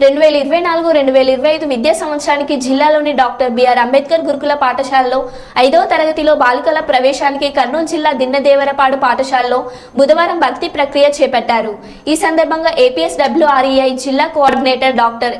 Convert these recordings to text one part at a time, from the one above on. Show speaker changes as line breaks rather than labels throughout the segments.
రెండు వేల ఇరవై నాలుగు రెండు వేల ఇరవై ఐదు విద్యా సంవత్సరానికి జిల్లాలోని డాక్టర్ బిఆర్ అంబేద్కర్ గురుకుల పాఠశాలలో ఐదవ తరగతిలో బాలికల ప్రవేశానికి కర్నూలు జిల్లా దిన్నదేవరపాడు పాఠశాలలో బుధవారం భక్తి ప్రక్రియ చేపట్టారు. ఈ సందర్భంగా ఏపీఎస్ డబ్ల్యూఆర్ఈఐ జిల్లా కోఆర్డినేటర్ డాక్టర్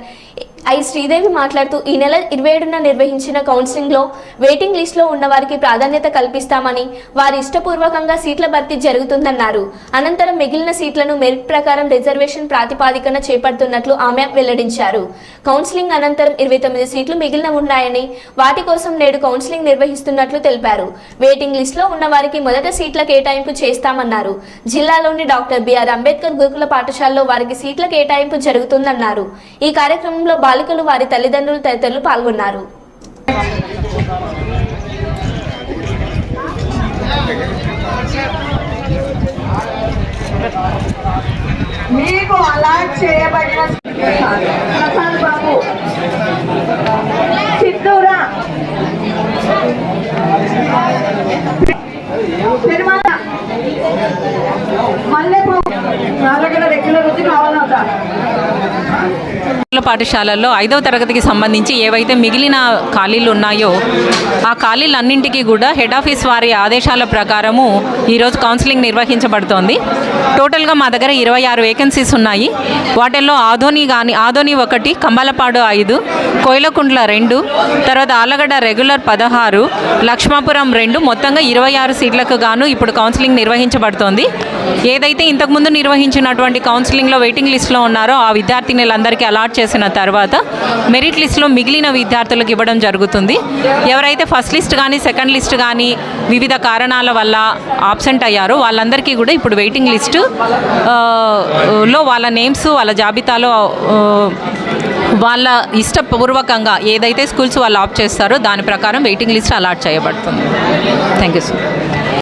ఐ శ్రీదేవి మాట్లాడుతూ ఈ నెల ఇరవై ఏడున నిర్వహించిన కౌన్సిలింగ్లో వెయిటింగ్ లిస్టులో ఉన్న వారికి ప్రాధాన్యత కల్పిస్తామని వారి ఇష్టపూర్వకంగా సీట్ల భర్తీ జరుగుతుందన్నారు. అనంతరం మిగిలిన సీట్లను మెరిట్ ప్రకారం రిజర్వేషన్ ప్రాతిపాదికన చేపడుతున్నట్లు ఆమె వెల్లడించారు. కౌన్సిలింగ్ అనంతరం ఇరవై తొమ్మిది సీట్లు మిగిలిన ఉన్నాయని వాటి కోసం నేడు కౌన్సిలింగ్ నిర్వహిస్తున్నట్లు తెలిపారు. వెయిటింగ్ లిస్టులో ఉన్న వారికి మొదట సీట్ల కేటాయింపు చేస్తామన్నారు. జిల్లాలోని డాక్టర్ బిఆర్ అంబేద్కర్ గురుకుల పాఠశాలలో వారికి సీట్ల కేటాయింపు జరుగుతుందన్నారు. ఈ కార్యక్రమంలో బాలికలు వారి తల్లిదండ్రులు తదితరులు పాల్గొన్నారు.
మీకు అలా చేయబడిన ప్రసాద్ బాబు. చిత్తూరా. తిరుమల. మల్లెపూ నాలుగు రెగ్యులర్ వచ్చి కావాలంట
గురుకుల పాఠశాలల్లో ఐదవ తరగతికి సంబంధించి ఏవైతే మిగిలిన ఖాళీలు ఉన్నాయో ఆ ఖాళీలన్నింటికీ కూడా హెడ్ ఆఫీస్ వారి ఆదేశాల ప్రకారము ఈరోజు కౌన్సిలింగ్ నిర్వహించబడుతోంది. టోటల్గా మా దగ్గర ఇరవై ఆరు వేకెన్సీస్ ఉన్నాయి. వాటిల్లో ఆధోని కానీ ఆధోని ఒకటి కంబలపాడు ఐదు కోయిలకుండ్ల రెండు తర్వాత ఆలగడ్డ రెగ్యులర్ పదహారు లక్ష్మాపురం రెండు మొత్తంగా ఇరవై ఆరు సీట్లకు గాను ఇప్పుడు కౌన్సిలింగ్ నిర్వహించబడుతోంది. ఏదైతే ఇంతకుముందు నిర్వహించినటువంటి కౌన్సిలింగ్లో వెయిటింగ్ లిస్ట్లో ఉన్నారో ఆ విద్యార్థినులందరికీ అలాట్ చేసిన తర్వాత మెరిట్ లిస్ట్లో మిగిలిన విద్యార్థులకు ఇవ్వడం జరుగుతుంది. ఎవరైతే ఫస్ట్ లిస్ట్ కానీ సెకండ్ లిస్ట్ కానీ వివిధ కారణాల వల్ల ఆబ్సెంట్ అయ్యారో వాళ్ళందరికీ కూడా ఇప్పుడు వెయిటింగ్ లిస్టు లో వాళ్ళ నేమ్స్ వాళ్ళ జాబితాలో వాళ్ళ ఇష్టపూర్వకంగా ఏదైతే స్కూల్స్ వాళ్ళు ఆప్ చేస్తారో దాని ప్రకారం వెయిటింగ్ లిస్ట్ అలాట్ చేయబడుతుంది. Thank you sir